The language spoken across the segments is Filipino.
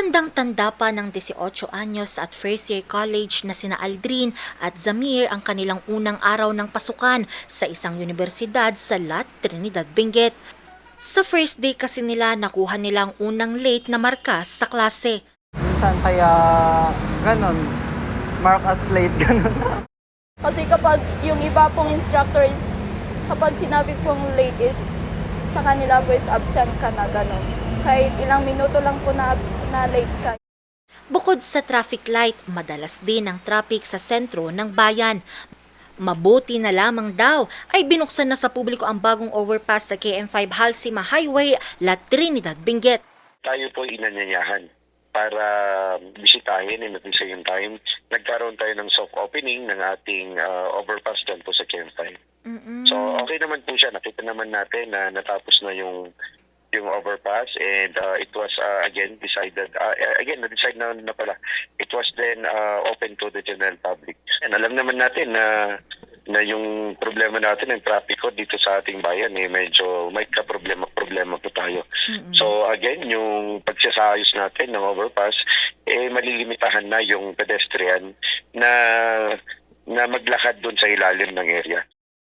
Tandang-tanda pa ng 18 anyos at first year college na sina Aldrin at Zamir ang kanilang unang araw ng pasukan sa isang universidad sa Lat Trinidad, Benguet. Sa first day kasi nila nakuha nilang unang late na marka sa klase. Minsan kaya ganon, mark as late, ganon. Kasi kapag yung iba pong instructor is, kapag sinabi pong late is, sa kanila po is absent ka na gano'n. Kahit ilang minuto lang po na, na late ka. Bukod sa traffic light, madalas din ang traffic sa sentro ng bayan. Mabuti na lamang daw ay binuksan na sa publiko ang bagong overpass sa KM5 Halsima Highway, La Trinidad, Benguet. tayo po inanyanyahan para bisitahin and at the same time, nagkaroon tayo ng soft opening ng ating uh, overpass dyan po sa Kem5. So okay naman po siya, nakita naman natin na natapos na yung yung overpass and uh, it was uh, again decided uh, again na-decide na, na pala. It was then uh, open to the general public. And alam naman natin na na yung problema natin ng traffic dito sa ating bayan eh medyo may ka problema problema po tayo. So again, yung pagsasayos natin ng overpass, eh malilimitahan na yung pedestrian na na maglakad doon sa ilalim ng area.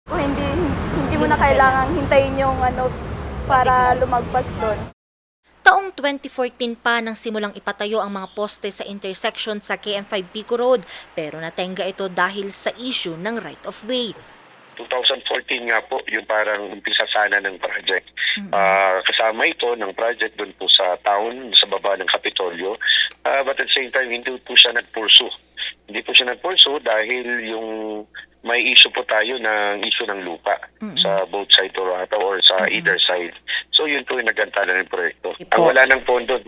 O hindi, hindi mo na kailangang hintayin yung ano, para lumagpas doon. Taong 2014 pa nang simulang ipatayo ang mga poste sa intersection sa KM5 Pico Road pero natenga ito dahil sa issue ng right of way. 2014 nga po yung parang umpisa sana ng project. Ah, kasama ito ng project doon po sa town, sa baba ng Kapitolyo. Ah, but at the same time, hindi po siya nag-pursue. Hindi po siya nag-pursue dahil yung may issue po tayo ng issue ng lupa sa both side or, or sa either side. So yun po yung nagantala ng proyekto. Ipo. Ang wala ng pondo,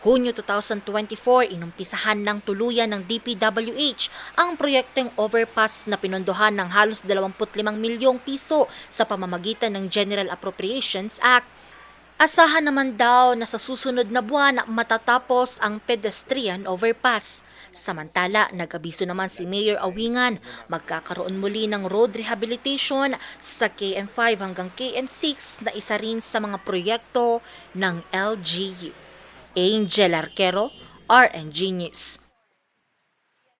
Hunyo 2024, inumpisahan ng tuluyan ng DPWH ang proyektong overpass na pinondohan ng halos 25 milyong piso sa pamamagitan ng General Appropriations Act. Asahan naman daw na sa susunod na buwan matatapos ang pedestrian overpass. Samantala, nag-abiso naman si Mayor Awingan, magkakaroon muli ng road rehabilitation sa KM5 hanggang KM6 na isa rin sa mga proyekto ng LGU. Angel Arquero, RNG News.